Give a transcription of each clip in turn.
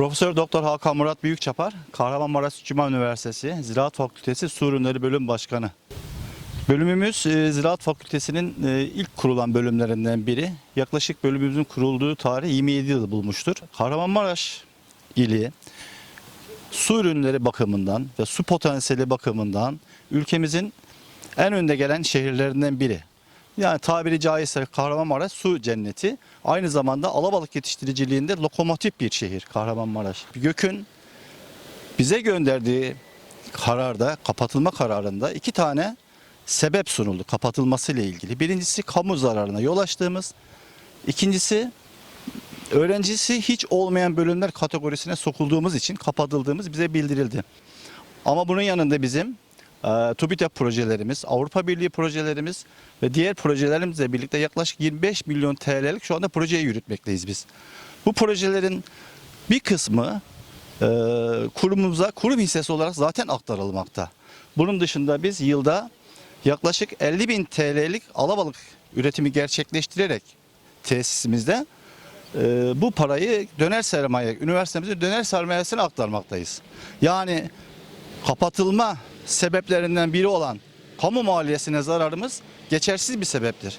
Profesör Doktor Hakan Murat Büyükçapar, Kahramanmaraş Cuma Üniversitesi Ziraat Fakültesi Su Ürünleri Bölüm Başkanı. Bölümümüz e, Ziraat Fakültesi'nin e, ilk kurulan bölümlerinden biri. Yaklaşık bölümümüzün kurulduğu tarih 27 yıl bulmuştur. Kahramanmaraş ili su ürünleri bakımından ve su potansiyeli bakımından ülkemizin en önde gelen şehirlerinden biri. Yani tabiri caizse Kahramanmaraş su cenneti. Aynı zamanda alabalık yetiştiriciliğinde lokomotif bir şehir Kahramanmaraş. Gök'ün bize gönderdiği kararda, kapatılma kararında iki tane sebep sunuldu kapatılması ile ilgili. Birincisi kamu zararına yol açtığımız, ikincisi öğrencisi hiç olmayan bölümler kategorisine sokulduğumuz için kapatıldığımız bize bildirildi. Ama bunun yanında bizim e, TÜBİTAK projelerimiz, Avrupa Birliği projelerimiz ve diğer projelerimizle birlikte yaklaşık 25 milyon TL'lik şu anda projeyi yürütmekteyiz biz. Bu projelerin bir kısmı e, kurumumuza kurum hissesi olarak zaten aktarılmakta. Bunun dışında biz yılda yaklaşık 50 bin TL'lik alabalık üretimi gerçekleştirerek tesisimizde e, bu parayı döner sermaye, üniversitemizin döner sermayesine aktarmaktayız. Yani kapatılma sebeplerinden biri olan kamu maliyesine zararımız geçersiz bir sebeptir.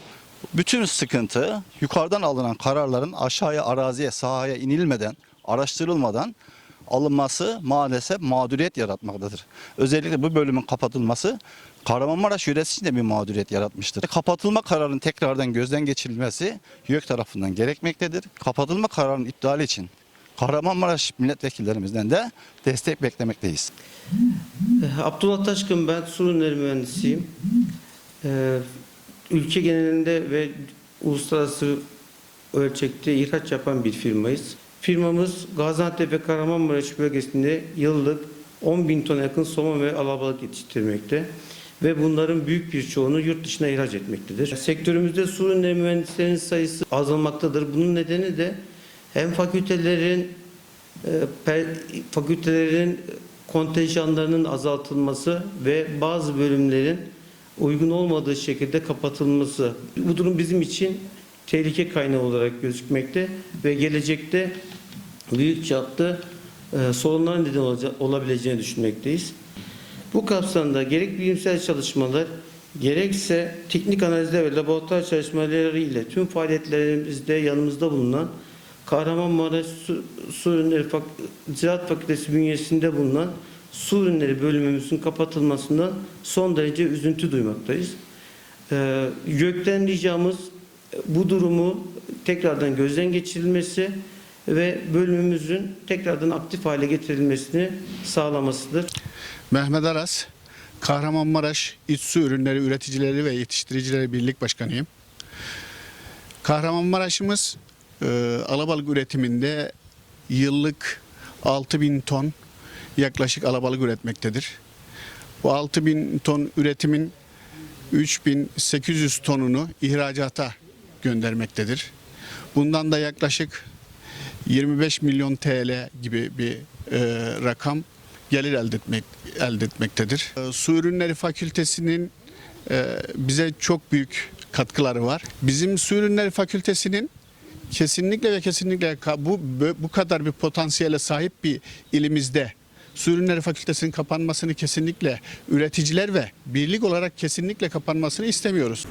Bütün sıkıntı yukarıdan alınan kararların aşağıya araziye sahaya inilmeden, araştırılmadan alınması maalesef mağduriyet yaratmaktadır. Özellikle bu bölümün kapatılması Kahramanmaraş yöresi için de bir mağduriyet yaratmıştır. Kapatılma kararının tekrardan gözden geçirilmesi YÖK tarafından gerekmektedir. Kapatılma kararının iptali için Kahramanmaraş milletvekillerimizden de destek beklemekteyiz. Eh, Abdullah Taşkın ben su ürünleri mühendisiyim. Ee, ülke genelinde ve uluslararası ölçekte ihraç yapan bir firmayız. Firmamız Gaziantep ve Kahramanmaraş bölgesinde yıllık 10 bin ton yakın somon ve alabalık yetiştirmekte ve bunların büyük bir çoğunu yurt dışına ihraç etmektedir. Sektörümüzde su ürünleri mühendislerinin sayısı azalmaktadır. Bunun nedeni de hem fakültelerin e, fakültelerin kontenjanlarının azaltılması ve bazı bölümlerin uygun olmadığı şekilde kapatılması. Bu durum bizim için tehlike kaynağı olarak gözükmekte ve gelecekte büyük çaplı e, sorunların neden olabileceğini düşünmekteyiz. Bu kapsamda gerek bilimsel çalışmalar gerekse teknik analizler ve laboratuvar çalışmaları ile tüm faaliyetlerimizde yanımızda bulunan Kahramanmaraş Su, Su Ürünleri Fak Ziraat Fakültesi bünyesinde bulunan su ürünleri bölümümüzün kapatılmasından son derece üzüntü duymaktayız. Ee, YÖK'ten ricamız e, bu durumu tekrardan gözden geçirilmesi ve bölümümüzün tekrardan aktif hale getirilmesini sağlamasıdır. Mehmet Aras, Kahramanmaraş İç Su Ürünleri Üreticileri ve Yetiştiricileri Birlik Başkanıyım. Kahramanmaraş'ımız e, alabalık üretiminde yıllık 6000 ton yaklaşık alabalık üretmektedir. Bu 6000 ton üretimin 3800 tonunu ihracata göndermektedir. Bundan da yaklaşık 25 milyon TL gibi bir e, rakam gelir elde etmek elde etmektedir. E, Su Ürünleri Fakültesinin e, bize çok büyük katkıları var. Bizim Su Ürünleri Fakültesinin kesinlikle ve kesinlikle bu bu kadar bir potansiyele sahip bir ilimizde Su Ürünleri Fakültesinin kapanmasını kesinlikle üreticiler ve birlik olarak kesinlikle kapanmasını istemiyoruz.